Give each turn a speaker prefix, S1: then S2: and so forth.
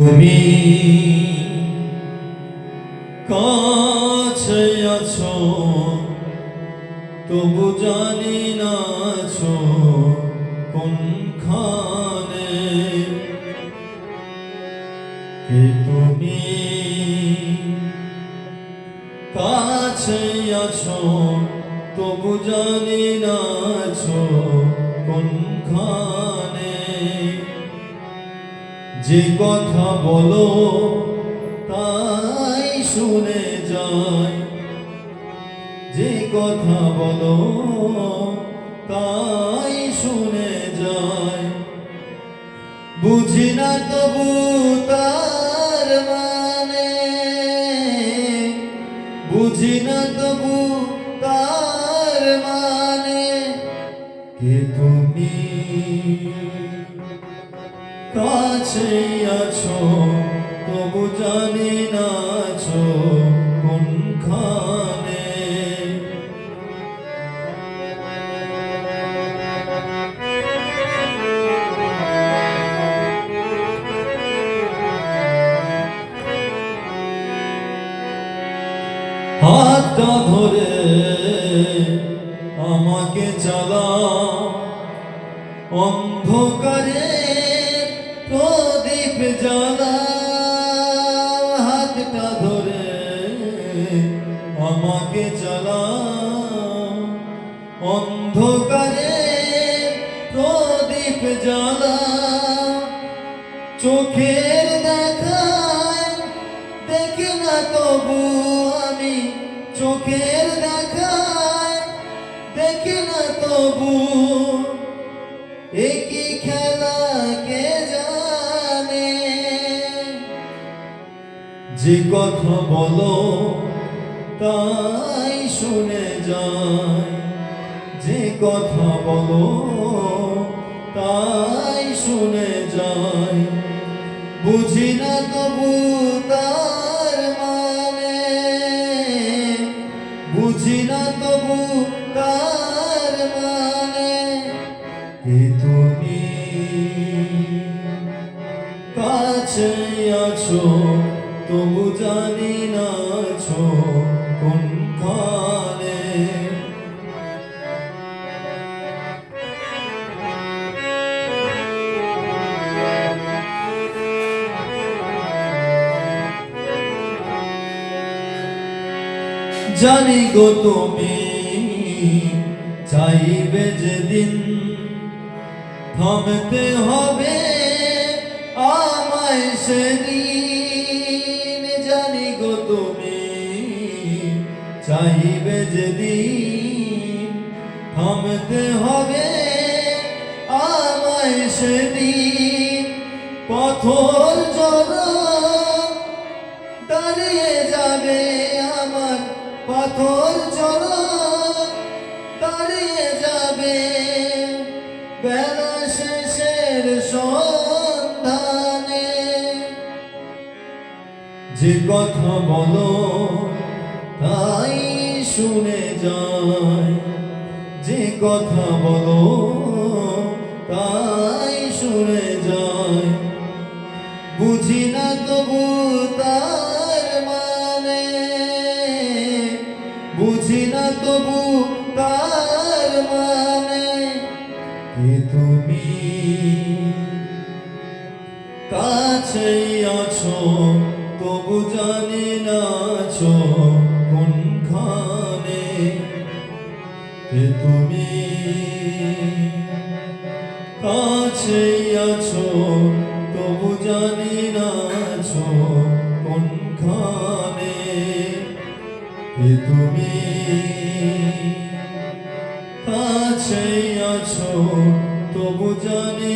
S1: তুমি কাছে আছো, তবু জানি না আছো কোনখানে। কে তুমি কাছে আছো, তবু জানি না যে কথা বলো, তাই শুনে যায়। যে কথা বলো, তাই শুনে যায়। বুঝি না তবু তার মানে বুঝি না তবু তার মানে কে তুমি? কাছে আছো তবু জানি না আছো কোনখানে। হাতটা ধরে আমাকে চালা অন্ধকারে প্রদীপ জ্বালা হাতটা ধরে আমাকে চালা অন্ধকারে প্রদীপ জ্বালা চোখের দেখায় দেখি না তবু আমি চোখের দেখায় দেখি না তবু একই যে কথা বলো, তাই শুনে যায়। যে কথা বলো, তাই শুনে যায়। বুঝি না তবু তার মানে। বুঝি না তবু তার মানে। কে তুমি জানি গো তুমি, চাইবে যেদিন থামতে হবে আমায় সেদিন। জানি গো তুমি, চাইবে যেদিন থামতে হবে আমায় সেদিন। পথর জড়া দাঁড়িয়ে যাবে আমার পাথর চলা দাঁড়িয়ে যাবে। বেলা শেষের সন্ধানে। যে কথা বলো, তাই শুনে যায়। যে কথা বলো, তাই শুনে যায়। বুঝি না তবু তার তবু তার মানে কে তুমি? কাছে আছো, তবু জানি না আছো কোনখানে। কে তুমি? কাছে আছো, তবু জানি না আছো কোনখানে। কে তুমি? জানি